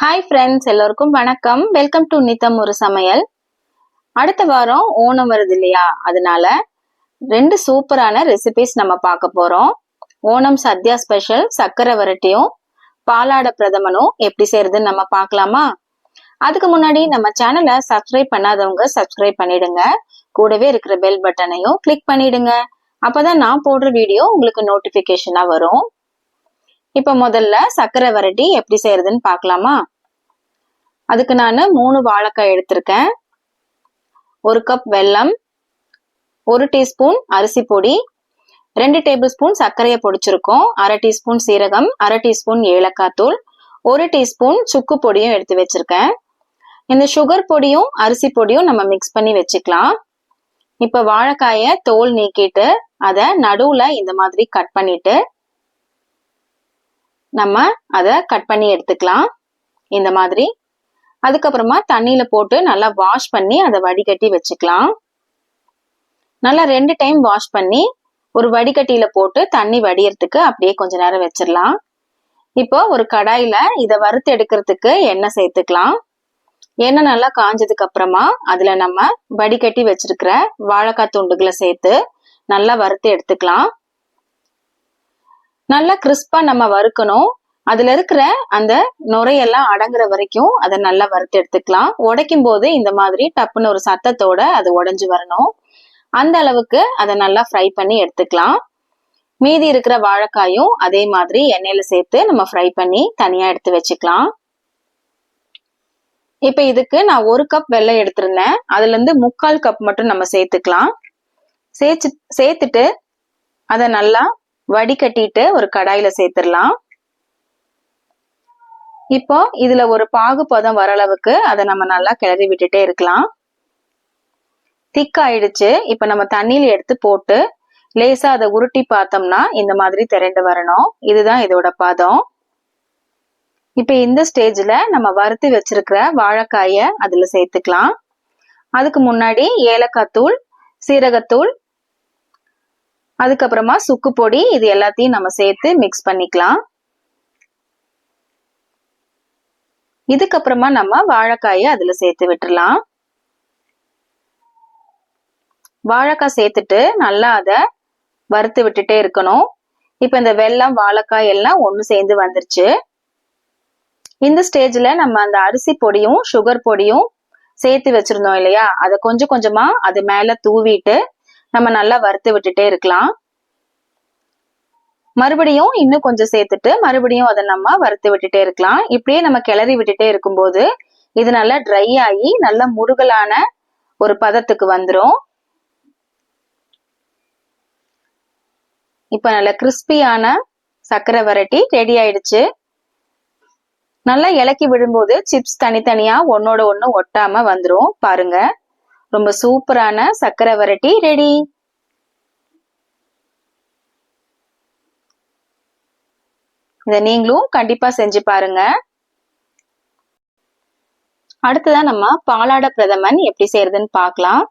Hi friends எல்லோருக்கும் வணக்கம். Welcome to நித்தம் ஒரு சமையல். அடுத்த வாரம் ஓணம் வருது இல்லையா? அதனால ரெண்டு சூப்பரான ரெசிபிஸ் நம்ம பார்க்க போறோம். ஓணம் சத்யா ஸ்பெஷல் சக்கரை வரட்டியும் பாலாட பிரதமனும் எப்படி செய்யறதுன்னு நம்ம பார்க்கலாமா? அதுக்கு முன்னாடி நம்ம சேனலை சப்ஸ்கிரைப் பண்ணாதவங்க சப்ஸ்கிரைப் பண்ணிடுங்க. கூடவே இருக்கிற பெல் பட்டனையும் கிளிக் பண்ணிடுங்க. அப்பதான் நான் போடுற வீடியோ உங்களுக்கு நோட்டிபிகேஷனா வரும். இப்ப முதல்ல சர்க்கரை வரட்டி எப்படி செய்யறதுன்னு பார்க்கலாமா? அதுக்கு நான் மூணு வாழைக்காய் எடுத்திருக்கேன். ஒரு கப் வெல்லம் ஒரு டீஸ்பூன் அரிசி பொடி ரெண்டு டேபிள் ஸ்பூன் சர்க்கரையை பொடிச்சிருக்கோம். அரை டீஸ்பூன் சீரகம் அரை டீஸ்பூன் ஏலக்காய் தூள் ஒரு டீஸ்பூன் சுக்கு பொடியும் எடுத்து வச்சிருக்கேன். இந்த சுகர் பொடியும் அரிசி பொடியும் நம்ம மிக்ஸ் பண்ணி வச்சுக்கலாம். இப்ப வாழைக்காய தோல் நீக்கிட்டு அதை நடுவுல இந்த மாதிரி கட் பண்ணிட்டு நம்ம அதை கட் பண்ணி எடுத்துக்கலாம். இந்த மாதிரி. அதுக்கப்புறமா தண்ணியில போட்டு நல்லா வாஷ் பண்ணி அதை வடிகட்டி வச்சுக்கலாம். நல்லா ரெண்டு டைம் வாஷ் பண்ணி ஒரு வடிகட்டியில போட்டு தண்ணி வடியறதுக்கு அப்படியே கொஞ்ச நேரம் வச்சிடலாம். இப்போ ஒரு கடாயில இதை வறுத்து எடுக்கிறதுக்கு எண்ணெய் சேர்த்துக்கலாம். எண்ணெய் நல்லா காஞ்சதுக்கு அப்புறமா அதுல நம்ம வடிகட்டி வச்சிருக்கிற வாழைக்காய் துண்டுகளை சேர்த்து நல்லா வறுத்து எடுத்துக்கலாம். நல்லா கிறிஸ்பா நம்ம வறுக்கணும். அதுல இருக்கிற அந்த நுரையெல்லாம் அடங்குற வரைக்கும் அதை நல்லா வறுத்து எடுத்துக்கலாம். உடைக்கும் போது இந்த மாதிரி டப்புன்னு ஒரு சத்தத்தோட அது உடஞ்சு வரணும். அந்த அளவுக்கு அதை நல்லா ஃப்ரை பண்ணி எடுத்துக்கலாம். மீதி இருக்கிற வாழைக்காயும் அதே மாதிரி எண்ணெயில சேர்த்து நம்ம ஃப்ரை பண்ணி தனியா எடுத்து வச்சுக்கலாம். இப்ப இதுக்கு நான் ஒரு கப் வெள்ளம் எடுத்திருந்தேன். அதுல இருந்து முக்கால் கப் மட்டும் நம்ம சேர்த்துக்கலாம். சேர்த்து சேர்த்துட்டு அதை நல்லா வடிகட்டிட்டு ஒரு கடாயில சேர்த்துடலாம். இப்போ இதுல ஒரு பாகு பதம் வர அளவுக்கு அதை நம்ம நல்லா கிளறி விட்டுட்டே இருக்கலாம். திக் ஆயிடுச்சு இப்ப நம்ம தண்ணியில எடுத்து போட்டு லேசா அதை உருட்டி பார்த்தோம்னா இந்த மாதிரி திரண்டு வரணும். இதுதான் இதோட பதம். இப்ப இந்த ஸ்டேஜ்ல நம்ம வறுத்து வச்சிருக்கிற வாழைக்காய அதுல சேர்த்துக்கலாம். அதுக்கு முன்னாடி ஏலக்காய் தூள் சீரகத்தூள் அதுக்கப்புறமா சுக்கு பொடி இது எல்லாத்தையும் நம்ம சேர்த்து மிக்ஸ் பண்ணிக்கலாம். இதுக்கப்புறமா நம்ம வாழைக்காயை அதுல சேர்த்து விட்டுறலாம். வாழைக்காய் சேர்த்துட்டு நல்லா அதை வறுத்து விட்டுட்டே இருக்கணும். இப்ப இந்த வெள்ளம் வாழைக்காய் எல்லாம் ஒன்று சேர்ந்து வந்துருச்சு. இந்த ஸ்டேஜ்ல நம்ம அந்த அரிசி பொடியும் சுகர் பொடியும் சேர்த்து வச்சிருந்தோம் இல்லையா? அதை கொஞ்சம் கொஞ்சமா அது மேல தூவிட்டு நம்ம நல்லா வறுத்து விட்டுட்டே இருக்கலாம். மறுபடியும் இன்னும் கொஞ்சம் சேர்த்துட்டு மறுபடியும் அதை நம்ம வறுத்து விட்டுட்டே இருக்கலாம். இப்படியே நம்ம கிளறி விட்டுட்டே இருக்கும்போது இது நல்லா ட்ரை ஆகி நல்ல முருகலான ஒரு பதத்துக்கு வந்துடும் இப்ப நல்ல கிறிஸ்பியான சர்க்கரை வரட்டி ரெடி ஆயிடுச்சு. நல்லா இலக்கி விடும்போது சிப்ஸ் தனித்தனியா ஒன்னோட ஒண்ணு ஒட்டாம வந்துடும் பாருங்க. ரொம்ப சூப்பரான சர்க்கரை வரட்டி ரெடி. இதை நீங்களும் கண்டிப்பா செஞ்சு பாருங்க. அடுத்ததான் நம்ம பாலாட பிரதமன் எப்படி செய்யறதுன்னு பார்க்கலாம்.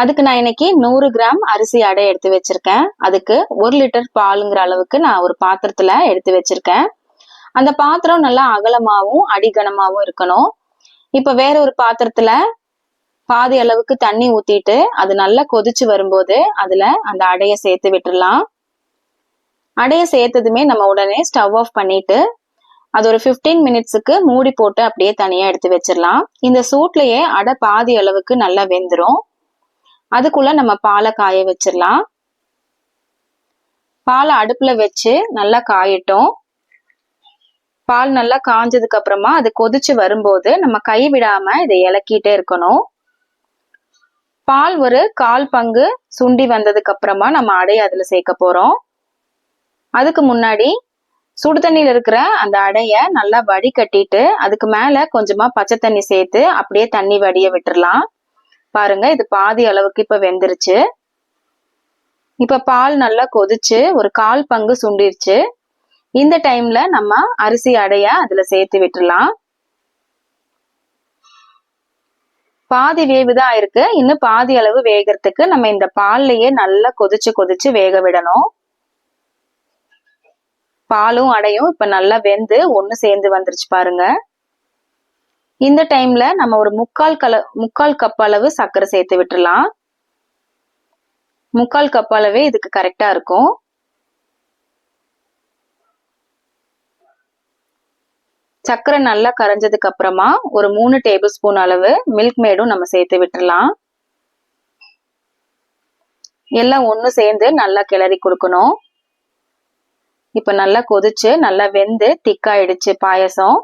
அதுக்கு நான் இன்னைக்கு நூறு கிராம் அரிசி அடை எடுத்து வச்சிருக்கேன். அதுக்கு ஒரு லிட்டர் பாலுங்கிற அளவுக்கு நான் ஒரு பாத்திரத்துல எடுத்து வச்சிருக்கேன். அந்த பாத்திரம் நல்லா அகலமாகவும் அடிகனமாகவும் இருக்கணும். இப்ப வேற ஒரு பாத்திரத்துல பாதி அளவுக்கு தண்ணி ஊத்திட்டு அது நல்லா கொதிச்சு வரும்போது அதுல அந்த அடைய சேர்த்து விட்டுடலாம் அடைய சேர்த்ததுமே நம்ம உடனே ஸ்டவ் ஆஃப் பண்ணிட்டு அது ஒரு ஃபிஃப்டீன் மினிட்ஸுக்கு மூடி போட்டு அப்படியே தனியா எடுத்து வச்சிடலாம். இந்த சூட்லயே அடை பாதி அளவுக்கு நல்லா வெந்துடும் அதுக்குள்ள நம்ம பாலை காய வச்சிடலாம். பாலை அடுப்புல வச்சு நல்லா காயட்டும். பால் நல்லா காஞ்சதுக்கு அப்புறமா அது கொதிச்சு வரும்போது நம்ம கை விடாம இதை இலக்கிட்டே இருக்கணும். பால் ஒரு கால் பங்கு சுண்டி வந்ததுக்கு அப்புறமா நம்ம அடைய அதில் சேர்க்க போகிறோம் அதுக்கு முன்னாடி சுடு தண்ணியில் இருக்கிற அந்த அடையை நல்லா வடிகட்டிட்டு அதுக்கு மேலே கொஞ்சமாக பச்சை தண்ணி சேர்த்து அப்படியே தண்ணி வடிய விட்டுறலாம். பாருங்க இது பாதி அளவுக்கு இப்போ வெந்துருச்சு. இப்போ பால் நல்லா கொதிச்சு ஒரு கால் பங்கு சுண்டிருச்சு. இந்த டைம்ல நம்ம அரிசி அடைய அதில் சேர்த்து விட்டுடலாம் பாதி வேவுதான் இருக்கு. இன்னும் பாதி அளவு வேகிறதுக்கு நம்ம இந்த பால்லையே நல்லா கொதிச்சு கொதிச்சு வேக விடணும். பாலும் அடையும். இப்ப நல்லா வெந்து ஒண்ணு சேர்ந்து வந்துருச்சு பாருங்க. இந்த டைம்ல நம்ம ஒரு முக்கால் கல முக்கால் கப் அளவு சர்க்கரை சேர்த்து விட்டுறலாம். முக்கால் கப் அளவே இதுக்கு கரெக்டா இருக்கும். சர்க்கரை நல்லா கரைஞ்சதுக்கு அப்புறமா ஒரு மூணு டேபிள் ஸ்பூன் அளவு மில்க் மேடும் நம்ம சேர்த்து விட்டுறலாம். எல்லாம் ஒன்று சேர்ந்து நல்லா கிளறி கொடுக்கணும். இப்போ நல்லா கொதிச்சு நல்லா வெந்து திக்காயிடுச்சு பாயசம்.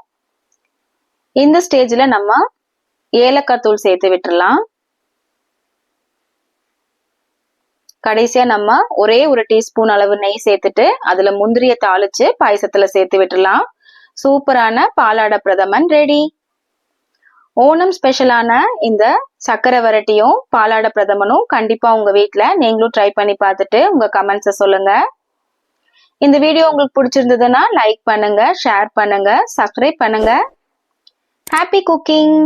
இந்த ஸ்டேஜில் நம்ம ஏலக்காய் தூள் சேர்த்து விட்டுடலாம் கடைசியா நம்ம ஒரே ஒரு டீஸ்பூன் அளவு நெய் சேர்த்துட்டு அதுல முந்திரிய தாளிச்சு பாயசத்துல சேர்த்து விட்டுடலாம் சூப்பரான பாலாட பிரதமன் ரெடி. ஓணம் ஸ்பெஷலான இந்த சக்கரை வரட்டியும் பாலாட பிரதமனும் கண்டிப்பா உங்க வீட்டில் நீங்களும் ட்ரை பண்ணி பார்த்துட்டு உங்க கமெண்ட்ஸை சொல்லுங்க. இந்த வீடியோ உங்களுக்கு பிடிச்சிருந்ததுன்னா லைக் பண்ணுங்க ஷேர் பண்ணுங்க சப்ஸ்கிரைப் பண்ணுங்க. Happy cooking